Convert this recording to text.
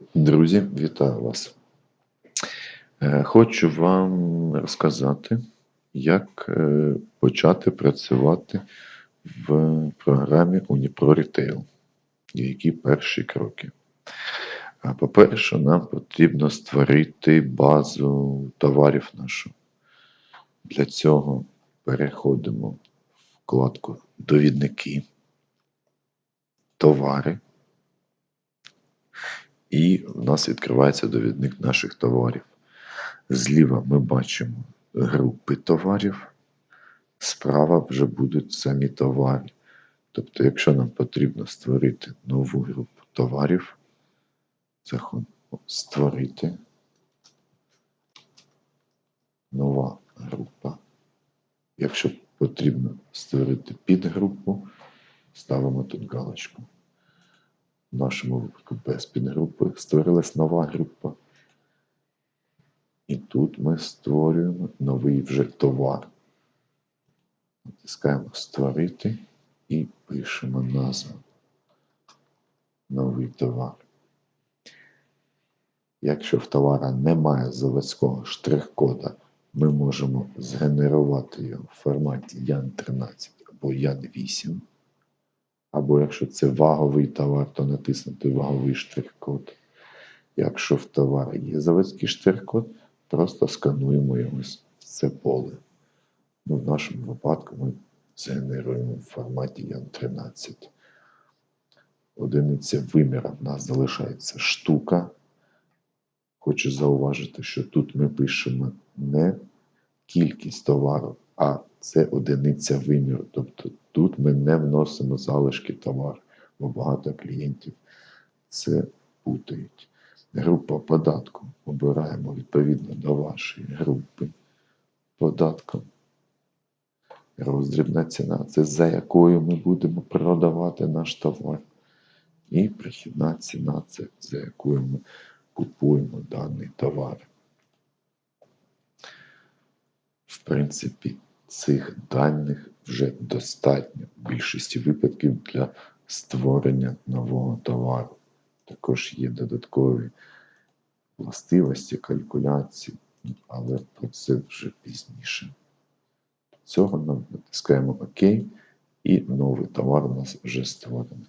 Друзі, вітаю вас. Е, Хочу вам розказати, як е, почати працювати в програмі Unipro Retail. Які перші кроки. По-перше, нам потрібно створити базу товарів нашу. Для цього переходимо в вкладку Довідники, товари. І в нас відкривається довідник наших товарів. Зліва ми бачимо групи товарів, справа вже будуть самі товари. Тобто, якщо нам потрібно створити нову групу товарів, заходимо створити нова група. Якщо потрібно створити підгрупу, ставимо тут галочку. В нашому випадку без підгрупи створилась нова група. І тут ми створюємо новий вже товар. Натискаємо Створити і пишемо назву. Новий товар. Якщо в товара немає заводського штрих-кода, ми можемо згенерувати його в форматі YAN13 або YAN8. Або якщо це ваговий товар, то натиснути ваговий штрих-код. Якщо в товарі є заводський штрих-код, просто скануємо його в це поле. Ну, в нашому випадку ми згенеруємо в форматі YAN13. Одиниця виміра в нас залишається штука. Хочу зауважити, що тут ми пишемо не кількість товару, а це одиниця виміру. Тобто тут ми не вносимо залишки товару, бо багато клієнтів це путають. Група податку обираємо відповідно до вашої групи податку. Роздрібна ціна це за якою ми будемо продавати наш товар. І прихідна ціна це за якою ми купуємо даний товар. В принципі, цих даних вже достатньо в більшості випадків для створення нового товару. Також є додаткові властивості, калькуляції, але про це вже пізніше. До цього нам натискаємо ОК, і новий товар у нас вже створений.